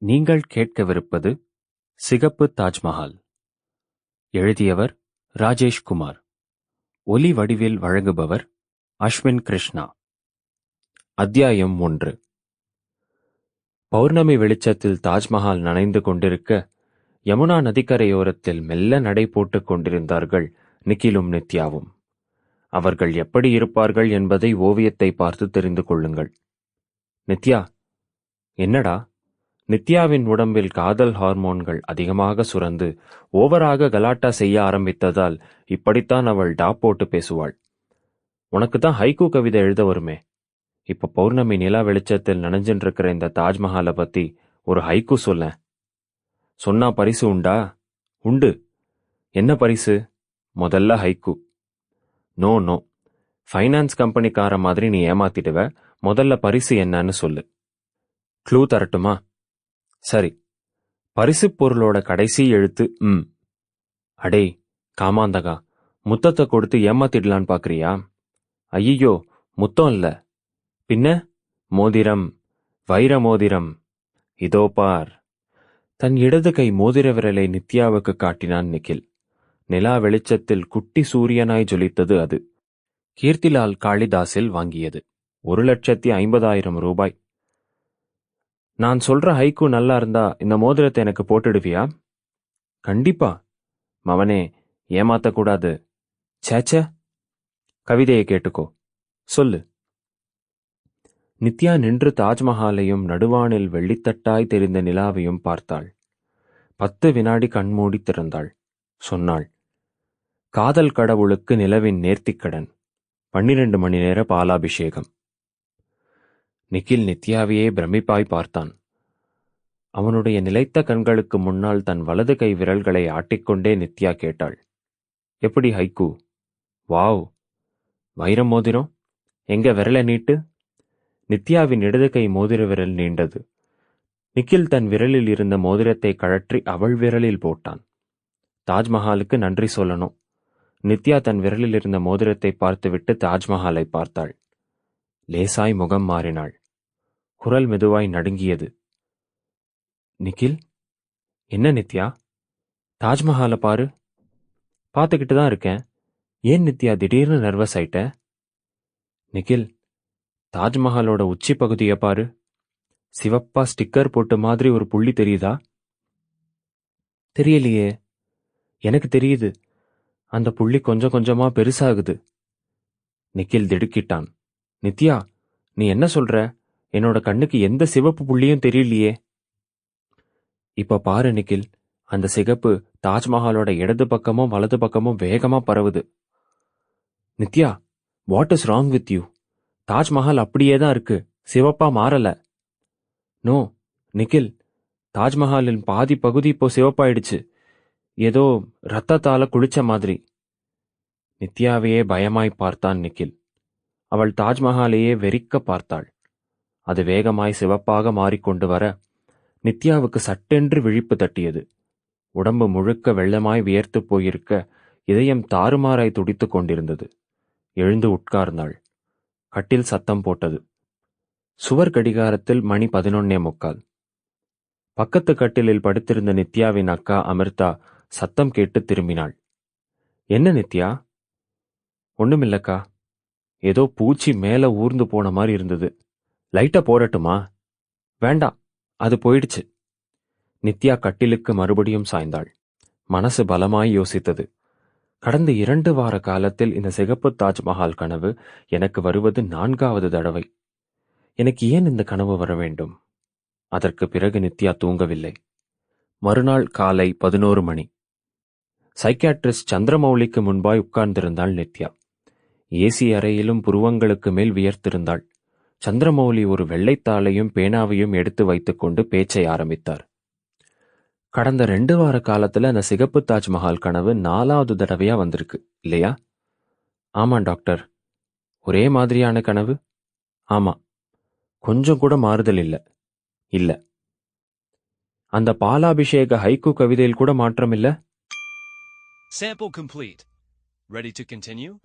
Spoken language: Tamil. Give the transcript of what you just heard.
நீங்கள் கேட்கவிருப்பது சிகப்பு தாஜ்மஹால். எழுதியவர் ராஜேஷ் குமார். ஒலி வடிவில் வழங்குபவர் அஸ்வின் கிருஷ்ணா. அத்தியாயம் ஒன்று. பௌர்ணமி வெளிச்சத்தில் தாஜ்மஹால் நனைந்து கொண்டிருக்க யமுனா நதிக்கரையோரத்தில் மெல்ல நடை போட்டுக் கொண்டிருந்தார்கள் நிக்கிலும் நித்யாவும். அவர்கள் எப்படி இருப்பார்கள் என்பதை ஓவியத்தை பார்த்து தெரிந்து கொள்ளுங்கள். நித்யா என்னடா? நித்யாவின் உடம்பில் காதல் ஹார்மோன்கள் அதிகமாக சுரந்து ஓவராக கலாட்டா செய்ய ஆரம்பித்ததால் இப்படித்தான் அவள் டாப் போட்டு பேசுவாள். உனக்கு தான் ஹைக்கூ கவிதை எழுத வருமே. இப்ப பௌர்ணமி நிலா வெளிச்சத்தில் நனைஞ்சின்றிருக்கிற இந்த தாஜ்மஹாலை பத்தி ஒரு ஹைக்கூ சொல்ல சொன்னா பரிசு உண்டா? உண்டு. என்ன பரிசு? முதல்ல ஹைக்கூ நோ நோ. ஃபைனான்ஸ் கம்பெனிக்கார மாதிரி நீ ஏமாத்திடுவ. முதல்ல பரிசு என்னன்னு சொல்லு. க்ளூ தரட்டுமா? சரி. பரிசுப் பொருளோட கடைசி எழுத்து ம். அடே காமாந்தகா முத்தத்தை கொடுத்து ஏமாத்திடலான்னு பாக்குறியா? ஐயோ முத்தம் இல்ல. பின்ன? மோதிரம் வைர மோதிரம். இதோ பார். தன் இடது கை மோதிர விரலை நித்யாவுக்கு காட்டினான் நிக்கில். நிலா வெளிச்சத்தில் குட்டி சூரியனாய் ஜொலித்தது அது. கீர்த்திலால் காளிதாஸில் வாங்கியது. ஒரு லட்சத்தி ஐம்பதாயிரம் ரூபாய். நான் சொல்ற ஹைக்கூ நல்லா இருந்தா இந்த மோதிரத்தை எனக்கு போட்டுடுவியா? கண்டிப்பா. மவனே ஏமாத்தக்கூடாது. சேச்ச கவிதையை கேட்டுக்கோ. சொல்லு. நித்யா நின்று தாஜ்மஹாலையும் நடுவானில் வெள்ளித்தட்டாய் தெரிந்த நிலாவையும் பார்த்தாள். பத்து வினாடி கண்மூடி திறந்தாள். சொன்னாள். காதல் கடவுளுக்கு நிலவின் நேர்த்திக்கடன். பன்னிரண்டு மணி நேர பாலாபிஷேகம். நிக்கில் நித்யாவையே பிரமிப்பாய் பார்த்தான். அவனுடைய நிலைத்த கண்களுக்கு முன்னால் தன் வலது கை விரல்களை ஆட்டிக்கொண்டே நித்யா கேட்டாள். எப்படி ஹைக்கூ? வாவ்! வைரம் மோதிரம்? எங்க விரலை நீட்டு? நித்யாவின் இடது கை மோதிர விரல் நீண்டது. நிக்கில் தன் விரலில் இருந்த மோதிரத்தை கழற்றி அவள் விரலில் போட்டான். தாஜ்மஹாலுக்கு நன்றி சொல்லணும். நித்யா தன் விரலில் இருந்த மோதிரத்தை பார்த்துவிட்டு தாஜ்மஹாலை பார்த்தாள். லேசாய் முகம் மாறினாள். குரல் மெதுவாய் நடுங்கியது. நிக்கில் என்ன நித்யா? தாஜ்மஹாலை பாரு. பார்த்துக்கிட்டு தான் இருக்கேன். ஏன் நித்யா திடீர்னு நர்வஸ் ஆயிட்ட? நிக்கில் தாஜ்மஹாலோட உச்சி பகுதியை பாரு. சிவப்பா ஸ்டிக்கர் போட்ட மாதிரி ஒரு புள்ளி தெரியுதா? தெரியலையே. எனக்கு தெரியுது. அந்த புள்ளி கொஞ்சம் கொஞ்சமா பெருசாகுது. நிக்கில் திடுக்கிட்டான். நித்யா நீ என்ன சொல்ற? என்னோட கண்ணுக்கு எந்த சிவப்பு புள்ளியும் தெரியலையே. இப்ப பாரு நிக்கில் அந்த சிகப்பு தாஜ்மஹாலோட இடது பக்கமும் வலது பக்கமும் வேகமா பரவுது. Nithya what is wrong with you Taj Mahal அப்படியே தான் இருக்கு சிவப்பா மாறல. நோ நிக்கில் தாஜ்மஹாலின் பாதி பகுதி இப்போ சிவப்பாயிடுச்சு. ஏதோ ரத்தத்தால குளிச்ச மாதிரி. நித்யாவையே பயமாய் பார்த்தான் நிக்கில். அவள் தாஜ்மஹாலையே வெறிக்க பார்த்தாள். அது வேகமாய் சிவப்பாக மாறிக்கொண்டு வர நித்யாவுக்கு சட்டென்று விழிப்பு தட்டியது. உடம்பு முழுக்க வெள்ளமாய் வியர்த்து போயிருக்க இதயம் தாறுமாறாய் துடித்துக் கொண்டிருந்தது. எழுந்து உட்கார்ந்தாள். கட்டில் சத்தம் போட்டது. சுவர் கடிகாரத்தில் மணி பதினொன்னே முக்கால். பக்கத்து கட்டிலில் படுத்திருந்த நித்யாவின் அக்கா அமிர்தா சத்தம் கேட்டு திரும்பினாள். என்ன நித்யா? ஒண்ணுமில்லக்கா. ஏதோ பூச்சி மேல ஊர்ந்து போன மாதிரி இருந்தது. லைட்டை போடட்டுமா? வேண்டாம் அது போயிடுச்சு. நித்யா கட்டிலுக்கு மறுபடியும் சாய்ந்தாள். மனசு பலமாய் யோசித்தது. கடந்த இரண்டு வார காலத்தில் இந்த சிகப்பு தாஜ்மஹால் கனவு எனக்கு வருவது நான்காவது தடவை. எனக்கு ஏன் இந்த கனவு வர வேண்டும்? அதற்கு பிறகு நித்யா தூங்கவில்லை. மறுநாள் காலை பதினோரு மணி. சைக்கியாட்ரிஸ்ட் சந்திரமௌலிக்கு முன்பாய் உட்கார்ந்திருந்தாள் நித்யா. ஏசி அறையிலும் புருவங்களுக்கு மேல் வியர்த்திருந்தாள். சந்திரமௌலி ஒரு வெள்ளைத்தாளையும் பேனாவையும் எடுத்து வைத்துக்கொண்டு பேச்சை ஆரம்பித்தார். கடந்த ரெண்டு வார காலத்துல அந்த சிகப்பு தாஜ்மஹால் கனவு நாலாவது தடவையா வந்திருக்கு இல்லையா? ஆமா டாக்டர். ஒரே மாதிரியான கனவு? ஆமா. கொஞ்சம் கூட மாறுதல் இல்ல. இல்ல. அந்த பாலாபிஷேக ஹைக்கு கவிதையில் கூட மாற்றம் இல்ல? Sample complete. Ready to continue?